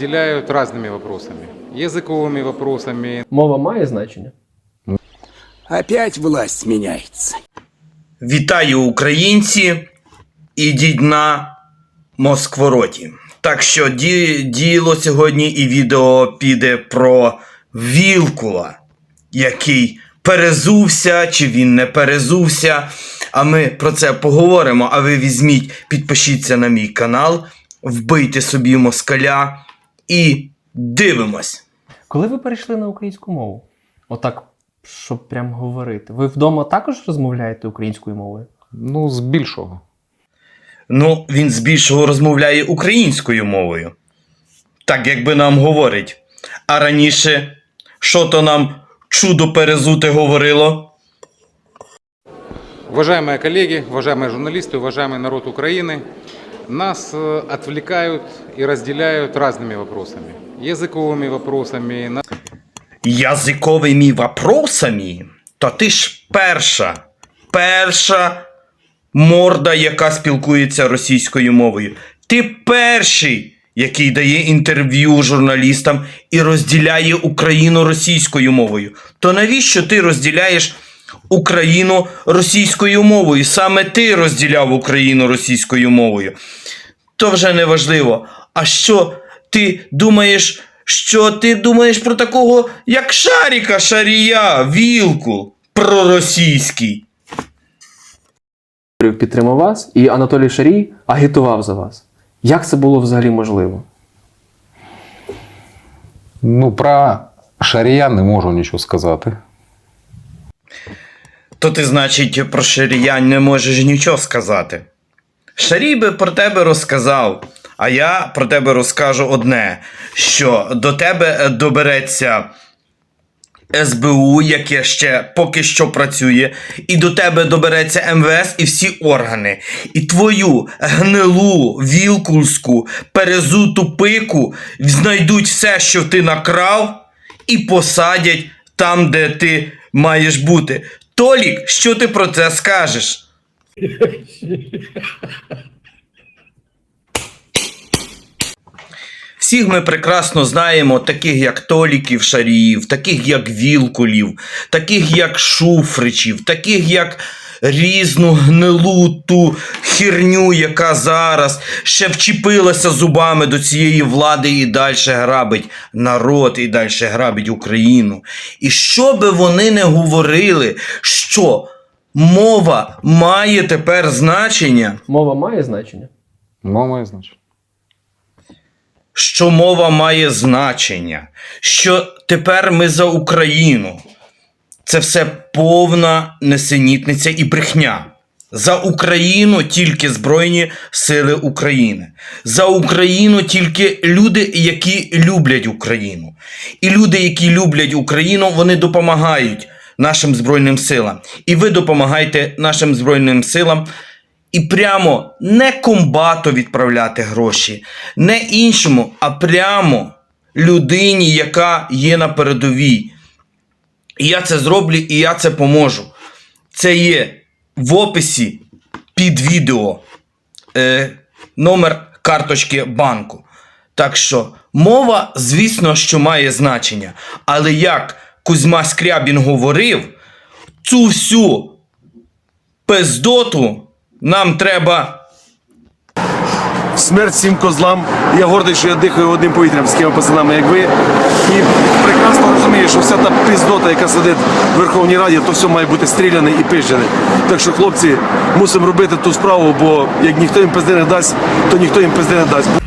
разделяют разными вопросами. Языковыми вопросами, Мова має значення? Опять власть меняется. Вітаю українці! Ідіть на Москвороті. Так що ді, діло сьогодні і відео піде про Вілкула, який перезувся чи він не перезувся. А ми про це поговоримо. А ви візьміть, підпишіться на мій канал, вбийте собі москаля і дивимось. Коли ви перейшли на українську мову? Отак, щоб прям говорити. Ви вдома також розмовляєте українською мовою? ну, з більшого. Ну, він збільшого розмовляє українською мовою. Так, якби нам говорить. А раніше, що то нам чудо перезуте говорило? Уважаемые коллеги, уважаемые журналисты, уважаемый народ Украины, нас э, отвлекают и разделяют разными вопросами. Языковыми вопросами, на- Язиковими вопросами? То ти ж перша, перша морда, яка спілкується російською мовою. Ти перший, який дає інтерв'ю журналістам і розділяє Україну російською мовою. То навіщо ти розділяєш Україну російською мовою? Саме ти розділяв Україну російською мовою. То вже не важливо. А що ти думаєш? Що ти думаєш про такого, як Шаріка Шарія, Вілку, проросійський? Підтримав вас, і Анатолій Шарій агітував за вас. Як це було взагалі можливо? Ну, про Шарія не можу нічого сказати. То ти, значить, про Шарія не можеш нічого сказати. Шарій би про тебе розказав, а я про тебе розкажу одне: що до тебе е, добереться СБУ, яке ще поки що працює, і до тебе добереться МВС і всі органи. І твою гнилу, вілкульську, перезуту пику знайдуть все, що ти накрав, і посадять там, де ти маєш бути. Толік, що ти про це скажеш? Всіх ми прекрасно знаємо, таких як Толіків Шаріїв, таких як Вілкулів, таких як Шуфричів, таких як різну гнилу ту херню, яка зараз ще вчепилася зубами до цієї влади і далі грабить народ, і далі грабить Україну. І що би вони не говорили, що мова має тепер значення. Мова має значення? Мова має значення. що мова має значення, що тепер ми за Україну. Це все повна несенітниця і брехня. За Україну тільки Збройні Сили України. За Україну тільки люди, які люблять Україну. І люди, які люблять Україну, вони допомагають нашим Збройним силам. І ви допомагаєте нашим Збройним силам і прямо не комбату відправляти гроші, не іншому, а прямо людині, яка є на передовій. І я це зроблю, і я це поможу. Це є в описі під відео е, номер карточки банку. Так що мова, звісно, що має значення. Але як Кузьма Скрябін говорив, цю всю пиздоту нам треба Смерть всім козлам. Я гордий, що я дихаю одним повітрям з такими пацанами, як ви. І прекрасно розумію, що вся та піздота, яка сидить в Верховній Раді, то все має бути стріляне і пижене. Так що, хлопці, мусимо робити ту справу, бо як ніхто їм пизди не дасть, то ніхто їм пизди не дасть.